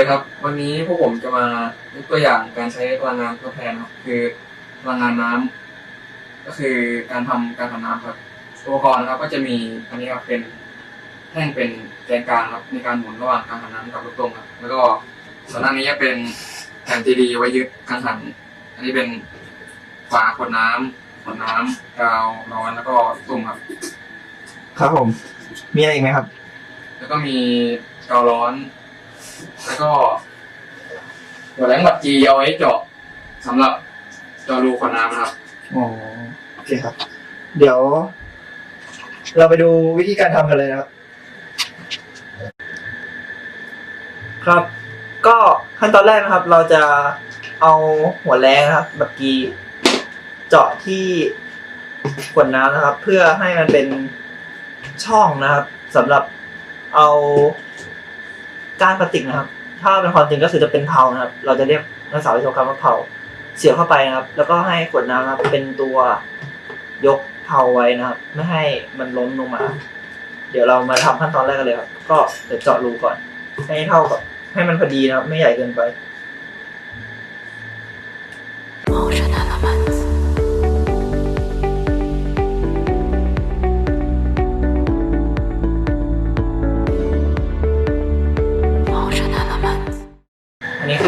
ดีครับ วันนี้พวกผมจะมายกตัวอย่างการใช้พลังงานทดแทนครับคือพลังงานน้ำก็คือการทำการทำน้ำครับอุปกรณ์นะครับก็จะมีอันนี้ครับเป็นแท่งเป็นแกนกลางครับในการหมุนระหว่างการทำน้ำกับลูกตรงครับแล้วก็ส่วนด้านนี้จะเป็นแผ่นซีดีไว้ยึดกังหัน อันนี้เป็นฝาขวดน้ำขวดน้ำกาวร้อนแล้วก็ตุ่มครับ ครับผม มีอะไรอีกไหมครับ แล้วก็มีกาวร้อน แล้วก็หัวแหลมบัดจีเอาไว้เจาะสำหรับเจาะรูขวดน้ำนะครับ อ๋อโอเคครับ เดี๋ยว เราไปดูวิธีการทำกันเลยนะครับ ครับ ก็ขั้นตอนแรกนะครับ เราจะเอาหัวแรงนะครับบักกีเจาะที่ขวดน้ำนะครับ เพื่อให้มันเป็นช่องนะครับสำหรับเอา ก้านพลาสติกนะครับ ถ้าเป็นความจริงก็คือจะเป็นเผานะครับ เราจะเรียกนักสาวิศวกรรมว่าเผาเสียบเข้าไปนะครับ แล้วก็ให้ขวดน้ำนะครับ เป็นตัวยกเผาไว้นะครับ ไม่ให้มันล้มลงมา เดี๋ยวเรามาทำขั้นตอนแรกกันเลยครับ ก็เดี๋ยวเจาะรูก่อน ให้เท่ากับให้มันพอดีนะครับ ไม่ใหญ่เกินไป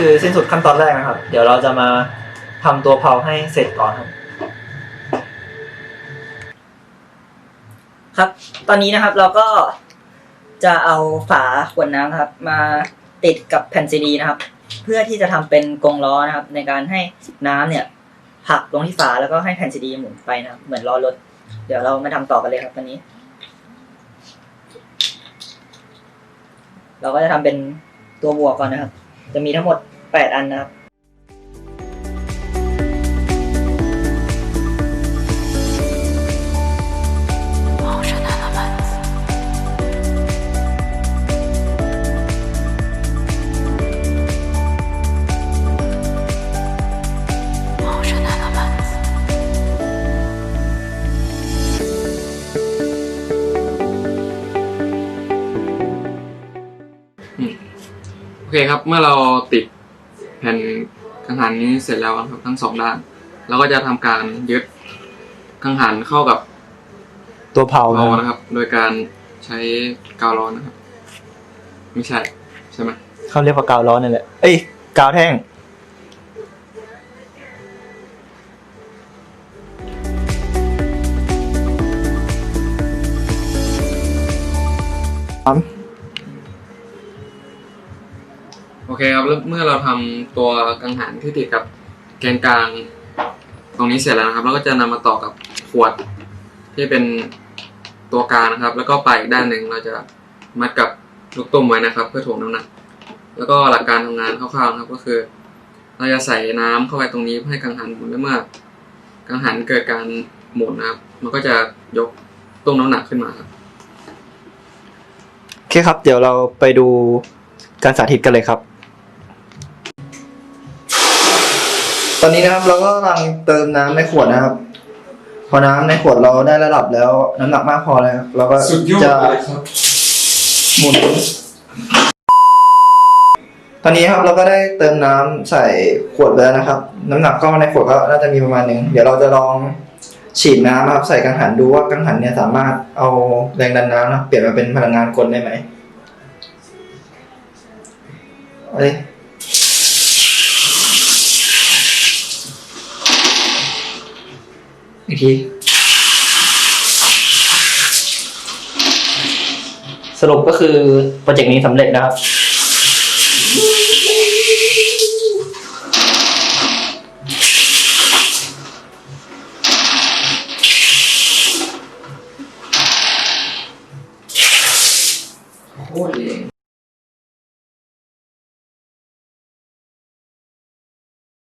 คือสิ้นสุดขั้นตอนแรกนะครับ เดี๋ยวเราจะมาทำตัวเพาให้เสร็จก่อนครับ ครับ ตอนนี้นะครับเราก็จะเอาฝาขวดน้ำนะครับ มาติดกับแผ่นซีดีนะครับ เพื่อที่จะทำเป็นกรงล้อนะครับ ในการให้น้ำเนี่ยผักลงที่ฝาแล้วก็ให้แผ่นซีดีหมุนไปนะครับ เหมือนล้อรถ เดี๋ยวเรามาทำต่อกันเลยครับตอนนี้ เราก็จะทำเป็นตัวบวกก่อนนะครับ จะมีทั้งหมด แปดอันนะครับโอเคครับ เมื่อเราติด ผ่นกังหันนี้เสร็จแล้วครับทั้งสองด้านเราก็จะทำการยึดกังหันเข้ากับตัวเพาเรานะครับ โดยการใช้กาวร้อนนะครับ ไม่ใช่ใช่ไหมเขาเรียกว่ากาวร้อนนั่นแหละเอ้ยกาวแท่งโอ เคครับแล้วเมื่อเราทำตัวกังหันที่ติดกับแกนกลาง ตรงนี้เสร็จแล้วนะครับเราก็จะนำมาต่อกับขวดที่เป็นตัวกลางนะครับ แล้วก็ปลายอีกด้านหนึ่งเราจะมัดกับลูกตุ้มไว้นะครับ เพื่อถ่วงน้ำหนัก แล้วก็หลักการทำงานคร่าวๆนะครับก็คือ เราจะใส่น้ำเข้าไปตรงนี้เพื่อให้กังหันหมุนและเมื่อ กังหันเกิดการหมุนนะครับ มันก็จะยกตุ้มน้ำหนักขึ้นมาครับโอเคครับ เดี๋ยวเราไปดูการสาธิตกันเลยครับ ตอนนี้นะครับเราก็กำลังเติมน้ำในขวดนะครับ พอน้ำในขวดเราได้ระดับแล้ว น้ำหนักมากพอแล้วครับเราก็จะหมุน ตอนนี้ครับเราก็ได้เติมน้ำใส่ขวดไปแล้วนะครับ น้ำหนักก็ในขวดก็น่าจะมีประมาณหนึ่งเดี๋ยวเราจะลองฉีดน้ำนะครับใส่กังหันดูว่ากังหันเนี่ยสามารถเอาแรงดันน้ำนะครับเปลี่ยนมาเป็นพลังงานกลได้ไหมเอา ที สรุปก็คือโปรเจกต์นี้สำเร็จนะครับ โอ้ย